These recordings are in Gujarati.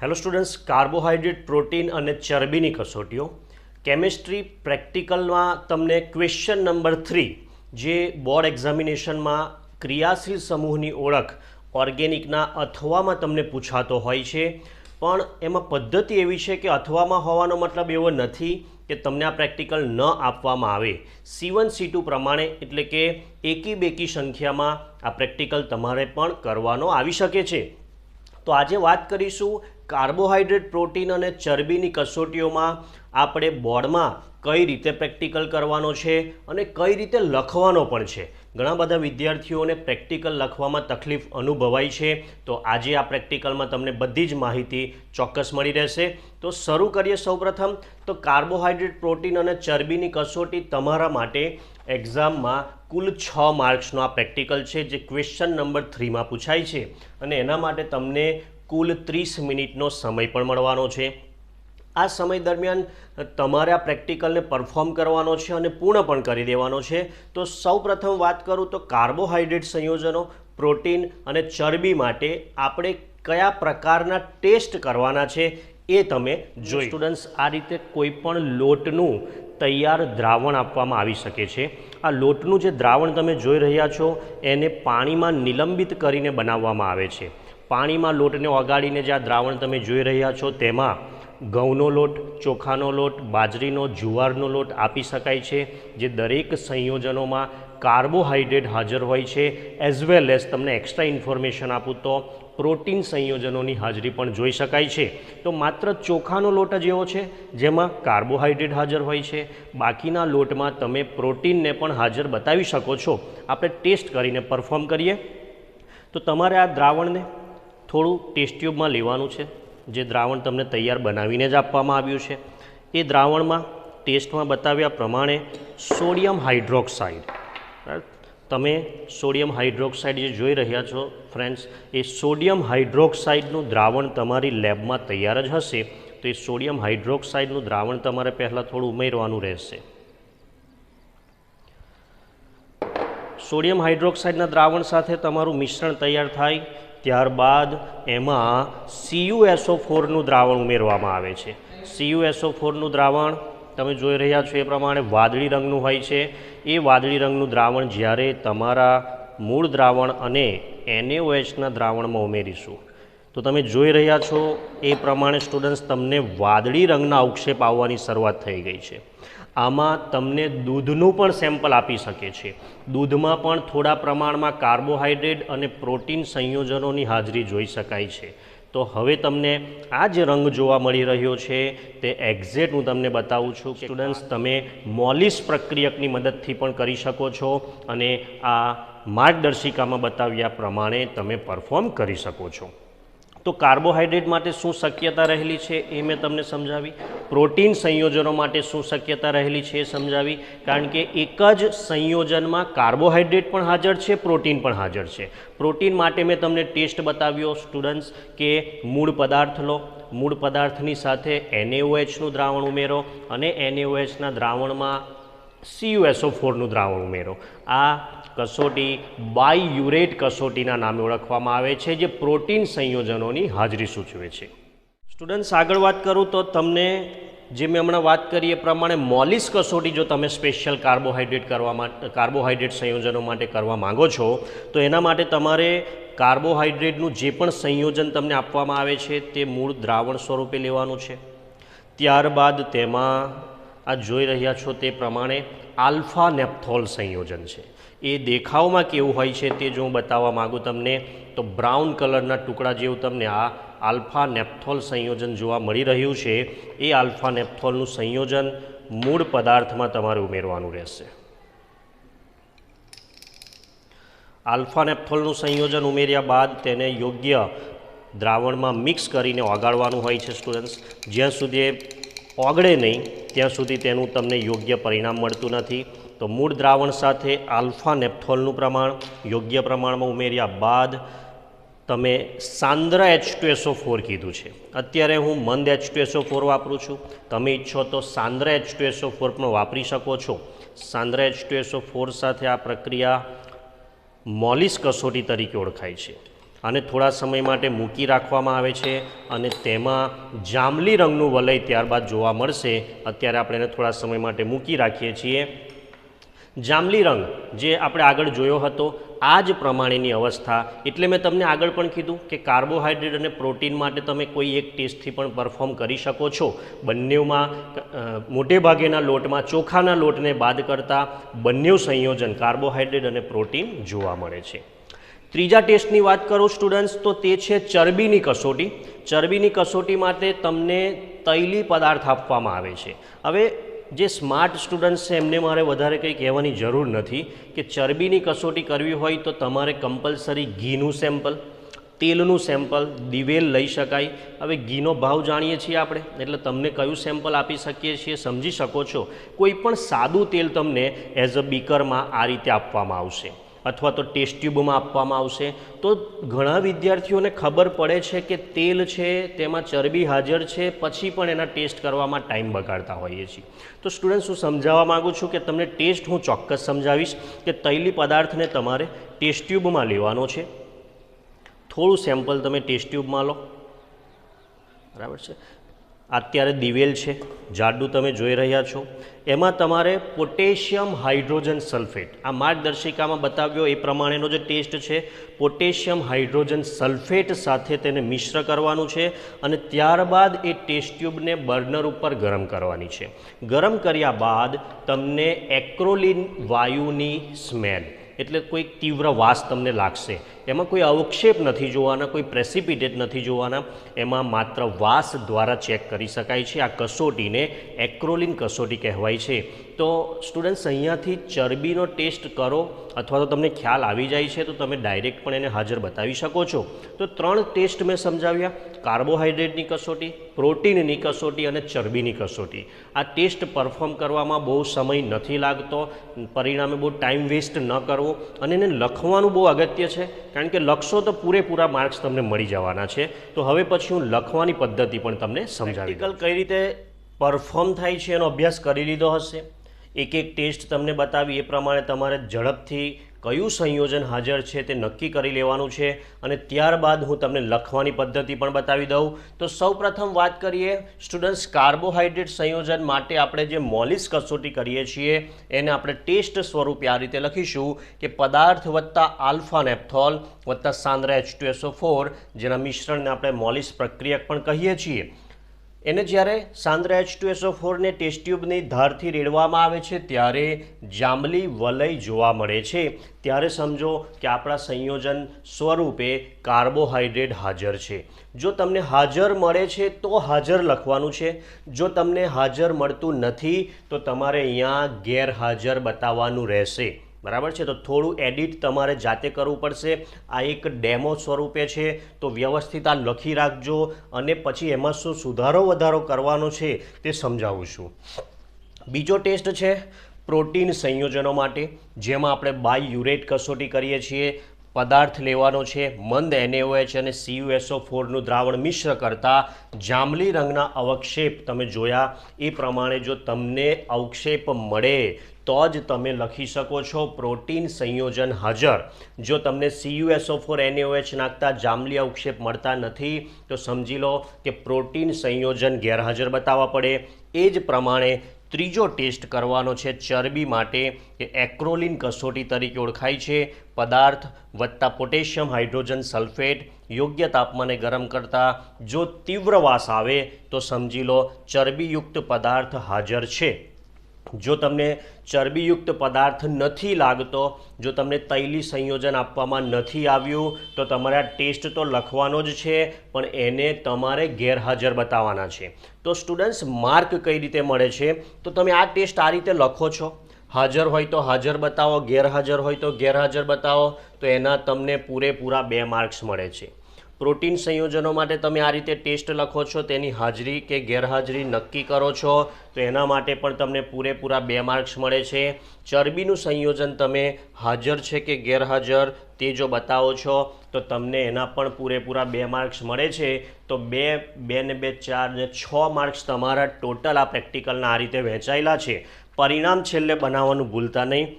હેલો સ્ટુડન્ટ્સ કાર્બોહાઈડ્રેટ પ્રોટીન અને ચરબીની કસોટીઓ. કેમિસ્ટ્રી પ્રેક્ટિકલમાં તમને ક્વેશ્ચન નંબર થ્રી, જે બોર્ડ એક્ઝામિનેશનમાં ક્રિયાશીલ સમૂહની ઓળખ ઓર્ગેનિકના અથવામાં તમને પૂછાતો હોય છે. પણ એમાં પદ્ધતિ એવી છે કે અથવામાં હોવાનો મતલબ એવો નથી કે તમને આ પ્રેક્ટિકલ ન આપવામાં આવે. સી વન સી ટુ પ્રમાણે એટલે કે એકી બેકી સંખ્યામાં આ પ્રેક્ટિકલ તમારે પણ કરવાનો આવી શકે છે. તો આજે વાત કરીશું કાર્બોહાઈડ્રેટ પ્રોટીન અને ચરબીની કસોટીઓમાં આપણે બોર્ડમાં કઈ રીતે પ્રેક્ટિકલ કરવાનો છે અને કઈ રીતે લખવાનો પણ છે. ઘણા બધા વિદ્યાર્થીઓને પ્રેક્ટિકલ લખવામાં તકલીફ અનુભવાય છે. તો આજે આ પ્રેક્ટિકલમાં તમને બધી જ માહિતી ચોક્કસ મળી રહેશે. તો શરૂ કરીએ સૌપ્રથમ. તો કાર્બોહાઈડ્રેટ પ્રોટીન અને ચરબીની કસોટી તમારા માટે એક્ઝામમાં કુલ છ માર્ક્સનો આ પ્રેક્ટિકલ છે, જે ક્વેશ્ચન નંબર થ્રીમાં પૂછાય છે. અને એના માટે તમને કુલ ત્રીસ મિનિટનો સમય પણ મળવાનો છે. આ સમય દરમિયાન તમારે આ પ્રેક્ટિકલને પરફોર્મ કરવાનો છે અને પૂર્ણ પણ કરી દેવાનો છે. તો સૌપ્રથમ વાત કરું તો કાર્બોહાઈડ્રેટ સંયોજનો પ્રોટીન અને ચરબી માટે આપણે કયા પ્રકારના ટેસ્ટ કરવાના છે એ તમે જોઈ સ્ટુડન્ટ્સ આ રીતે કોઈ પણ લોટનું તૈયાર દ્રાવણ આપવામાં આવી શકે છે. આ લોટનું જે દ્રાવણ તમે જોઈ રહ્યા છો એને પાણીમાં નિલંબિત કરીને બનાવવામાં આવે છે. પાણીમાં લોટને ઓગાળીને જે આ દ્રાવણ તમે જોઈ રહ્યા છો, તેમાં ઘઉંનો લોટ, ચોખાનો લોટ, બાજરીનો, જુવારનો લોટ આપી શકાય છે, જે દરેક સંયોજનોમાં કાર્બોહાઈડ્રેટ હાજર હોય છે એઝ વેલ એઝ તમને એક્સ્ટ્રા ઇન્ફોર્મેશન આપું તો પ્રોટીન સંયોજનોની હાજરી પણ જોઈ શકાય છે. તો માત્ર ચોખાનો લોટ જ એવો છે, જેમાં કાર્બોહાઈડ્રેટ હાજર હોય છે, બાકીના લોટમાં તમે પ્રોટીનને પણ હાજર બતાવી શકો છો. આપણે ટેસ્ટ કરીને પરફોર્મ કરીએ. તો તમારે આ દ્રાવણને થોડું ટેસ્ટ ટ્યુબમાં લેવાનું છે. જે દ્રાવણ તમને તૈયાર બનાવીને જ આપવામાં આવ્યું છે. એ દ્રાવણમાં ટેસ્ટમાં બતાવ્યા પ્રમાણે સોડિયમ હાઇડ્રોક્સાઇડ. તમે સોડિયમ હાઇડ્રોક્સાઇડ જે જોઈ રહ્યા છો, ફ્રેન્ડ્સ, એ સોડિયમ હાઇડ્રોક્સાઇડનું દ્રાવણ તમારી લેબમાં તૈયાર જ હશે. તો એ સોડિયમ હાઇડ્રોક્સાઇડનું દ્રાવણ તમારે પહેલાં થોડું ઉમેરવાનું રહેશે. સોડિયમ હાઇડ્રોક્સાઇડના દ્રાવણ સાથે તમારું મિશ્રણ તૈયાર થાય. ત્યારબાદ એમાં સીયુએસઓ ફોરનું દ્રાવણ ઉમેરવામાં આવે છે. સીયુએસઓ ફોરનું દ્રાવણ, તમે જોઈ રહ્યા છો એ પ્રમાણે વાદળી રંગનું હોય છે. એ વાદળી રંગનું દ્રાવણ જ્યારે તમારા મૂળ દ્રાવણ અને એનએઓએચના દ્રાવણમાં ઉમેરીશું. તો તમે જોઈ રહ્યા છો, એ પ્રમાણે સ્ટુડન્ટ્સ તમને વાદળી રંગના અવક્ષેપ આવવાની શરૂઆત થઈ ગઈ છે. આમાં તમને દૂધનું પણ સેમ્પલ આપી શકે છે. દૂધમાં પણ થોડા પ્રમાણમાં કાર્બોહાઈડ્રેટ અને પ્રોટીન સંયોજનોની હાજરી જોઈ શકાય છે. તો હવે તમને આ જે રંગ જોવા મળી રહ્યો છે, તે એક્ઝેક્ટ હું તમને બતાવું છું સ્ટુડન્ટ્સ તમે મોલિસ પ્રક્રિયકની મદદથી પણ કરી શકો છો અને આ માર્ગદર્શિકામાં બતાવ્યા પ્રમાણે તમે પરફોર્મ કરી શકો છો. તો કાર્બોહાઈડ્રેટ માટે શું શક્યતા રહેલી છે એ મેં તમને સમજાવી. પ્રોટીન સંયોજનો માટે શું શક્યતા રહેલી છે એ સમજાવી. કારણ કે એક જ સંયોજનમાં કાર્બોહાઈડ્રેટ પણ હાજર છે, પ્રોટીન પણ હાજર છે. પ્રોટીન માટે મેં તમને ટેસ્ટ બતાવ્યો સ્ટુડન્ટ્સ કે મૂળ પદાર્થ લો. મૂળ પદાર્થની સાથે એનએઓએચનું દ્રાવણ ઉમેરો અને એનએઓએચના દ્રાવણમાં સીયુએસઓ ફોરનું દ્રાવણ ઉમેરો. આ કસોટી બાયયુરેટ કસોટીના નામે ઓળખવામાં આવે છે, જે પ્રોટીન સંયોજનોની હાજરી સૂચવે છે. સ્ટુડન્ટ્સ આગળ વાત કરું તો તમને જે મેં હમણાં વાત કરી એ પ્રમાણે મોલિસ કસોટી જો તમે સ્પેશિયલ કાર્બોહાઈડ્રેટ કરવા માટે કાર્બોહાઈડ્રેટ સંયોજનો માટે કરવા માંગો છો, તો એના માટે તમારે કાર્બોહાઈડ્રેટનું જે પણ સંયોજન તમને આપવામાં આવે છે, તે મૂળ દ્રાવણ સ્વરૂપે લેવાનું છે. ત્યારબાદ તેમાં આ જોઈ રહ્યા છો તે પ્રમાણે આલ્ફા નેપ્થોલ સંયોજન છે. એ દેખાવમાં કેવું હોય છે તે જો હું બતાવવા માગું તમને, તો બ્રાઉન કલરના ટુકડા જેવું તમને આ આલ્ફા નેપ્થોલ સંયોજન જોવા મળી રહ્યું છે. એ આલ્ફા નેપ્થોલનું સંયોજન મૂળ પદાર્થમાં તમારે ઉમેરવાનું રહેશે. આલ્ફા નેપ્થોલનું સંયોજન ઉમેર્યા બાદ તેને યોગ્ય દ્રાવણમાં મિક્સ કરીને ઓગાળવાનું હોય છે સ્ટુડન્ટ્સ જ્યાં સુધી ઓગળે નહીં, ત્યાં સુધી તેનું તમને યોગ્ય પરિણામ મળતું નથી. તો મૂળ દ્રાવણ સાથે આલ્ફા નેપ્થોલનું પ્રમાણ યોગ્ય પ્રમાણમાં ઉમેર્યા બાદ તમે સાંદ્ર એચ ટુ ફોર કીધું છે. અત્યારે હું મંદ એચ ટુ ફોર વાપરું છું. તમે ઈચ્છો તો સાંદ્ર એચ ટુ ફોર પણ વાપરી શકો છો. સાંદ્ર એચ ટુ ફોર સાથે આ પ્રક્રિયા મોલિસ કસોટી તરીકે ઓળખાય છે. અને થોડા સમય માટે મૂકી રાખવામાં આવે છે અને તેમાં જાંબલી રંગનું વલય ત્યારબાદ જોવા મળશે. અત્યારે આપણે એને થોડા સમય માટે મૂકી રાખીએ છીએ. જાંબલી રંગ, જે આપણે આગળ જોયો હતો, આ જ પ્રમાણેની અવસ્થા. એટલે મેં તમને આગળ પણ કીધું કે કાર્બોહાઈડ્રેટ અને પ્રોટીન માટે તમે કોઈ એક ટેસ્ટથી પણ પરફોર્મ કરી શકો છો. બંનેમાં મોટે ભાગેના લોટમાં, ચોખાના લોટને બાદ કરતાં બંને સંયોજન કાર્બોહાઈડ્રેટ અને પ્રોટીન જોવા મળે છે. ત્રીજા ટેસ્ટની વાત કરું સ્ટુડન્ટ્સ, તો તે છે ચરબીની કસોટી. ચરબીની કસોટી માટે તમને તૈલી પદાર્થ આપવામાં આવે છે. હવે જે સ્માર્ટ સ્ટુડન્ટ્સ છે, એમને મારે વધારે કંઈ કહેવાની જરૂર નથી કે ચરબીની કસોટી કરવી હોય તો તમારે કમ્પલસરી ઘીનું સેમ્પલ તેલનું સેમ્પલ દિવેલ લઈ શકાય. હવે ઘીનો ભાવ જાણીએ છીએ આપણે, એટલે તમને કયું સેમ્પલ આપી શકીએ છીએ સમજી શકો છો. કોઈ પણ સાદું તેલ તમને એઝ અ બીકરમાં આ રીતે આપવામાં આવશે. અથવા તો ટેસ્ટ ટ્યુબમાં આપવામાં આવશે. તો ઘણા વિદ્યાર્થીઓને ખબર પડે છે કે તેલ છે, તેમાં ચરબી હાજર છે, પછી પણ એના ટેસ્ટ કરવામાં ટાઈમ બગાડતા હોઈએ છીએ. તો સ્ટુડન્ટ્સ હું સમજાવવા માગું છું કે તમને ટેસ્ટ હું ચોક્કસ સમજાવીશ કે તૈલી પદાર્થને તમારે ટેસ્ટ ટ્યુબમાં લેવાનો છે? થોડું સેમ્પલ તમે ટેસ્ટ ટ્યુબમાં લો. બરાબર છે? અત્યારે દિવેલ છે, જાડું તમે જોઈ રહ્યા છો. એમાં તમારે પોટેશિયમ હાઇડ્રોજન સલ્ફેટ. આ માર્ગદર્શિકામાં બતાવ્યો એ પ્રમાણેનો જે ટેસ્ટ છે, પોટેશિયમ હાઇડ્રોજન સલ્ફેટ સાથે તેને મિશ્ર કરવાનું છે અને ત્યારબાદ એ ટેસ્ટ ટ્યુબને બર્નર ઉપર ગરમ કરવાની છે. ગરમ કર્યા બાદ તમને એક્રોલિન વાયુની સ્મેલ, એટલે કોઈક તીવ્ર વાસ તમને લાગશે. એમાં કોઈ અવક્ષેપ નથી જોવાના, કોઈ પ્રેસિપિટેટ નથી જોવાના. એમાં માત્ર વાસ દ્વારા ચેક કરી શકાય છે. આ કસોટીને એક્રોલિન કસોટી કહેવાય છે. તો સ્ટુડન્ટ્સ, અહીંયાથી ચરબીનો ટેસ્ટ કરો અથવા તો તમને ખ્યાલ આવી જાય છે, તો તમે ડાયરેક્ટ પણ એને હાજર બતાવી શકો છો. તો ત્રણ ટેસ્ટ મેં સમજાવ્યા. કાર્બોહાઈડ્રેટની કસોટી, પ્રોટીનની કસોટી અને ચરબીની કસોટી. આ ટેસ્ટ પરફોર્મ કરવામાં બહુ સમય નથી લાગતો. પરિણામે બહુ ટાઈમ વેસ્ટ ન કરવો. અને એને લખવાનું બહુ અગત્ય છે કારણ કે લખશો તો પૂરેપૂરા માર્ક્સ તમને મળી જવાના છે. તો હવે પછી હું લખવાની પદ્ધતિ પણ તમને સમજાવી કઈ રીતે પરફોર્મ થાય છે એનો અભ્યાસ કરી લીધો હશે? એક એક ટેસ્ટ તમને બતાવી. એ પ્રમાણે તમારે ઝડપથી કયું સંયોજન હાજર છે તે નક્કી કરી લેવાનું છે અને ત્યારબાદ હું તમને લખવાની પદ્ધતિ પણ બતાવી દઉં. તો સૌપ્રથમ વાત કરીએ, સ્ટુડન્ટ્સ કાર્બોહાઈડ્રેટ સંયોજન માટે આપણે જે મોલિસ કસોટી કરીએ છીએ, એને આપણે ટેસ્ટ સ્વરૂપે આ રીતે લખીશું કે પદાર્થ વત્તા આલ્ફા નેપ્થોલ વત્તા સાંદ્રા એચ ટુ ફોર, જેના મિશ્રણને આપણે મોલિસ પ્રક્રિયક પણ કહીએ છીએ. એને જ્યારે સાંદ્ર એચ ટુ એસઓ ફોરને ટેસ્ટ ટ્યુબની ધારથી રેડવામાં આવે છે, ત્યારે જાંબલી વલય જોવા મળે છે. ત્યારે સમજો કે આપણા સંયોજન સ્વરૂપે કાર્બોહાઈડ્રેટ હાજર છે. જો તમને હાજર મળે છે, તો હાજર લખવાનું છે. જો તમને હાજર મળતું નથી, તો તમારે અહીંયા ગેરહાજર બતાવવાનું રહેશે. બરાબર છે? તો થોડું એડિટ તમારે જાતે કરવું પડશે. આ એક ડેમો સ્વરૂપે છે. તો વ્યવસ્થિત આ લખી રાખજો અને પછી એમાં શું સુધારો વધારો કરવાનો છે તે સમજાવું છું. બીજો ટેસ્ટ છે પ્રોટીન સંયોજનો માટે, જેમાં આપણે બાય યુરેટ કસોટી કરીએ છીએ. પદાર્થ લેવાનો છે, મંદ એનએઓએચ અને સીયુએસઓ ફોરનું દ્રાવણ મિશ્ર કરતાં જાંબલી રંગના અવક્ષેપ તમે જોયા. એ પ્રમાણે જો તમને અવક્ષેપ મળે, તો જ તમે લખી શકો છો પ્રોટીન સંયોજન હાજર. જો તમને સીયુએસઓ ફોર એનએઓએચ નાખતા જાંબલી અવક્ષેપ મળતા નથી, તો સમજી લો કે પ્રોટીન સંયોજન ગેરહાજર બતાવવા પડે. એ જ પ્રમાણે ત્રીજો ટેસ્ટ કરવાનો છે ચરબી માટે એ એક્રોલિન કસોટી તરીકે ઓળખાય છે. પદાર્થ વત્તા પોટેશિયમ, હાઇડ્રોજન સલ્ફેટ, યોગ્ય તાપમાને ગરમ કરતાં જો તીવ્ર વાસ આવે, તો સમજી લો ચરબીયુક્ત પદાર્થ હાજર છે. જો તમને ચરબીયુક્ત પદાર્થ નથી લાગતો, જો તમને તૈલી સંયોજન આપવામાં નથી આવ્યું, તો તમારે ટેસ્ટ તો લખવાનો જ છે, પણ એને તમારે ગેરહાજર બતાવવાના છે. તો સ્ટુડન્ટ્સ, માર્ક કઈ રીતે મળે છે? તો તમે આ ટેસ્ટ આ રીતે લખો છો. હાજર હોય તો હાજર બતાવો, ગેરહાજર હોય તો ગેરહાજર બતાવો, તો એના તમને પૂરેપૂરા બે માર્ક્સ મળે છે. પ્રોટીન સંયોજનો માટે તમે આ રીતે ટેસ્ટ લખો છો, તેની હાજરી કે ગેરહાજરી નક્કી કરો છો, તો એના માટે પણ તમને પૂરેપૂરા બે માર્ક્સ મળે છે. ચરબીનું સંયોજન તમે હાજર છે કે ગેરહાજર, તે જો બતાવો છો, તો તમને એના પણ પૂરેપૂરા બે માર્ક્સ મળે છે. તો બે બે ને બે, ચાર ને છ માર્ક્સ તમારા ટોટલ આ પ્રેક્ટિકલના આ રીતે વહેંચાયેલા છે. પરિણામ છેલ્લે બનાવવાનું ભૂલતા નહીં.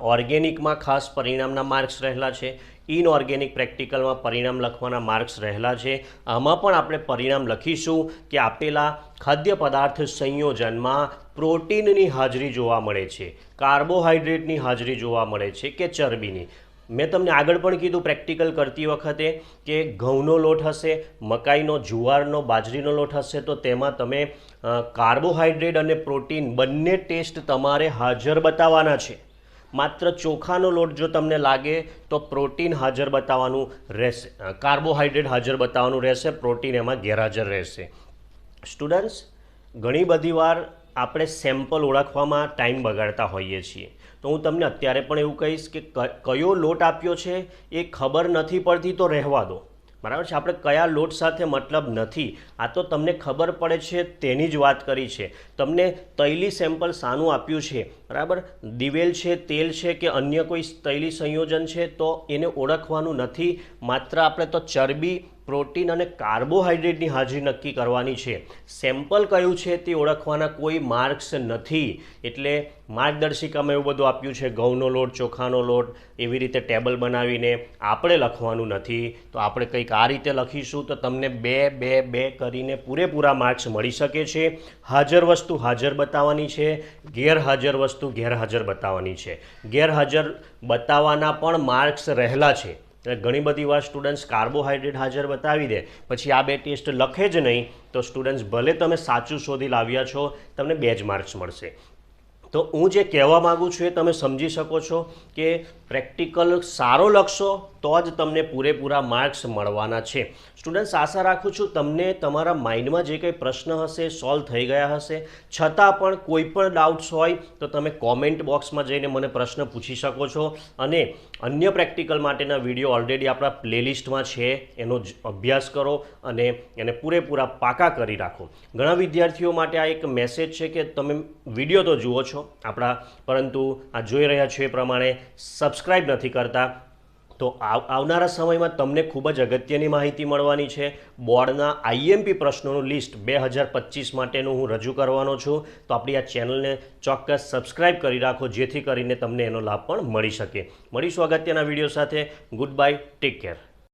ઓર્ગેનિકમાં ખાસ પરિણામના માર્ક્સ રહેલા છે. ઇનઓર્ગેનિક પ્રેક્ટિકલમાં પરિણામ લખવાના માર્ક્સ રહેલા છે. આમાં પણ આપણે પરિણામ લખીશું કે આપેલા ખાદ્ય પદાર્થ સંયોજનમાં પ્રોટીનની હાજરી જોવા મળે છે કાર્બોહાઈડ્રેટની હાજરી જોવા મળે છે કે ચરબીની. મેં તમને આગળ પણ કીધું પ્રેક્ટિકલ કરતી વખતે કે ઘઉંનો લોટ હશે, મકાઈનો, જુવારનો, બાજરીનો લોટ હશે, તો તેમાં તમે કાર્બોહાઈડ્રેટ અને પ્રોટીન બંને ટેસ્ટ તમારે હાજર બતાવવાના છે. માત્ર ચોખાનો લોટ જો તમને લાગે તો પ્રોટીન હાજર બતાવવાનું રહેશે. કાર્બોહાઈડ્રેટ હાજર બતાવવાનું રહેશે, પ્રોટીન એમાં ગેરહાજર રહેશે. સ્ટુડન્ટ્સ, ઘણી બધી વાર આપણે સેમ્પલ ઓળખવામાં ટાઈમ બગાડતા હોઈએ છીએ. તો હું તમને અત્યારે પણ એવું કહીશ કે, કયો લોટ આપ્યો છે એ ખબર નથી પડતી તો રહેવા દો. બરાબર છે. આપણે કયા લોટ સાથે મતલબ નથી? આ તો તમને ખબર પડે છે, તેની જ વાત કરી છે. તમને તૈલી સેમ્પલ શાનું આપ્યું છે, બરાબર? દિવેલ છે, તેલ છે કે અન્ય કોઈ તૈલી સંયોજન છે, તો એને ઓળખવાનું નથી. માત્ર આપણે તો ચરબી પ્રોટીન અને કાર્બોહાઈડ્રેટની હાજરી નક્કી કરવાની છે. સેમ્પલ કયું છે તે ઓળખવાના કોઈ માર્ક્સ નથી. એટલે માર્ગદર્શિકામાં એવું બધું આપ્યું છે, ઘઉંનો લોટ, ચોખાનો લોટ, એવી રીતે ટેબલ બનાવીને આપણે લખવાનું નથી. તો આપણે કંઈક આ રીતે લખીશું તો તમને બે બે બે કરીને પૂરેપૂરા માર્ક્સ મળી શકે છે. હાજર વસ્તુ હાજર બતાવવાની છે, ગેરહાજર વસ્તુ ગેરહાજર બતાવવાની છે. ગેરહાજર બતાવવાના પણ માર્ક્સ રહેલા છે. એટલે ઘણી બધી વાર સ્ટુડન્ટ્સ કાર્બોહાઈડ્રેટ હાજર બતાવી દે. પછી આ બે ટેસ્ટ લખે જ નહીં, તો સ્ટુડન્ટ્સ ભલે તમે સાચું શોધી લાવ્યા છો, તમને બે જ માર્ક્સ મળશે. તો હું જે કહેવા માગું છું એ તમે સમજી શકો છો કે પ્રેક્ટિકલ સારો લખશો તો જ તમને પૂરેપૂરા માર્ક્સ મળવાના છે. સ્ટુડન્ટ્સ આશા રાખું છું તમને તમારા માઇન્ડમાં જે કંઈ પ્રશ્ન હશે સોલ્વ થઈ ગયા હશે. છતાં પણ કોઈ પણ ડાઉટ્સ હોય, તો તમે કોમેન્ટ બોક્સમાં જઈને મને પ્રશ્ન પૂછી શકો છો. અને અન્ય પ્રેક્ટિકલ માટેના વીડિયો ઓલરેડી આપણા પ્લેલિસ્ટમાં છે, એનો અભ્યાસ કરો અને એને પૂરેપૂરા પાકા કરી રાખો. ઘણા વિદ્યાર્થીઓ માટે આ એક મેસેજ છે કે તમે વીડિયો તો જુઓ છો આપણા, પરંતુ આ જોઈ રહ્યા છો એ પ્રમાણે સબસ્ક્રાઈબ નથી કરતા. તો આવ- આવનારા સમયમાં તમને ખૂબ જ અગત્યની માહિતી મળવાની છે. બોર્ડના આઈએમપી પ્રશ્નોનું લિસ્ટ બે હજાર પચીસ માટેનું હું રજૂ કરવાનો છું. તો આપણી આ ચેનલને ચોક્કસ સબસ્ક્રાઇબ કરી રાખો, જેથી કરીને તમને એનો લાભ પણ મળી શકે. મળીશું અગત્યના વીડિયો સાથે. Good bye take care.